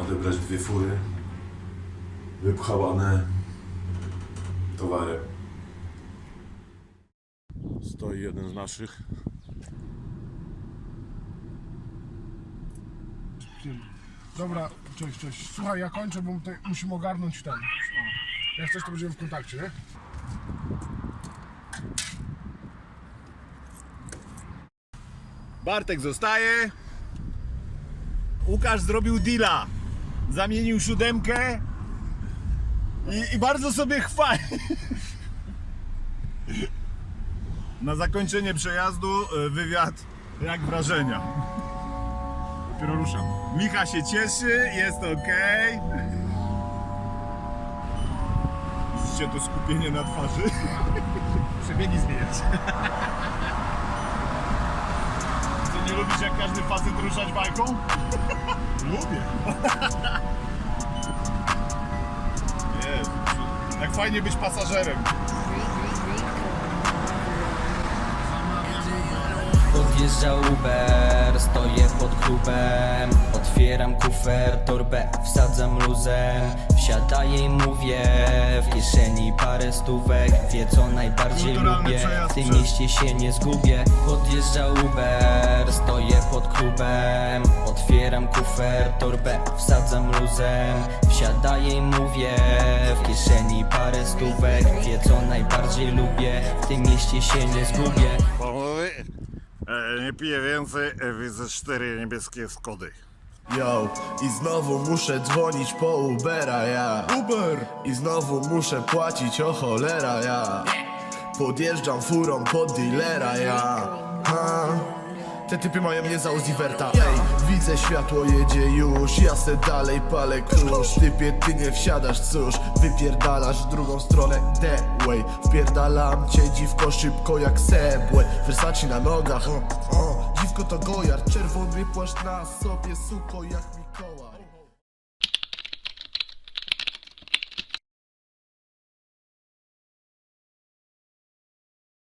odebrać dwie fury wypchałane towary. Stoi jeden z naszych. Dobra, cześć, cześć. Słuchaj, ja kończę, bo tutaj musimy ogarnąć ten. Jak coś, to będziemy w kontakcie, nie? Bartek zostaje. Łukasz zrobił deala. Zamienił siódemkę i, i bardzo sobie chwali. Na zakończenie przejazdu y, wywiad jak wrażenia. Dopiero ruszam. Micha się cieszy, jest ok. Widzicie to skupienie na twarzy? Przebiegi zmieniać. Nie lubisz jak każdy facet ruszać bajką? Lubię. Jezu, jak fajnie być pasażerem. Podjeżdża Uber, stoję pod klubem Otwieram kufer, torbę wsadzam luzem Wsiadaję i mówię, w kieszeni parę stówek. Wie co najbardziej lubię, w tym mieście się nie zgubię. Podjeżdża Uber, stoję pod klubem. Otwieram kufer, torbę wsadzam luzem Wsiadaję i mówię, w kieszeni parę stówek. Wie co najbardziej lubię, w tym mieście się nie zgubię. Panowie, e, nie piję więcej, e, widzę cztery niebieskie skody. Yo, i znowu muszę dzwonić po Ubera, ja. Uber! I znowu muszę płacić, o cholera, ja. Podjeżdżam furą pod dealera, ja. Ha. Te typy mają mnie za Uziverta Ej, widzę światło jedzie już. Ja se dalej palę kurz. Typie, ty nie wsiadasz, cóż. Wypierdalasz w drugą stronę The way. Wpierdalam cię dziwko szybko jak sebłe Versace na nogach o, o. Dziwko to gojar Czerwony płaszcz na sobie, suko jak mi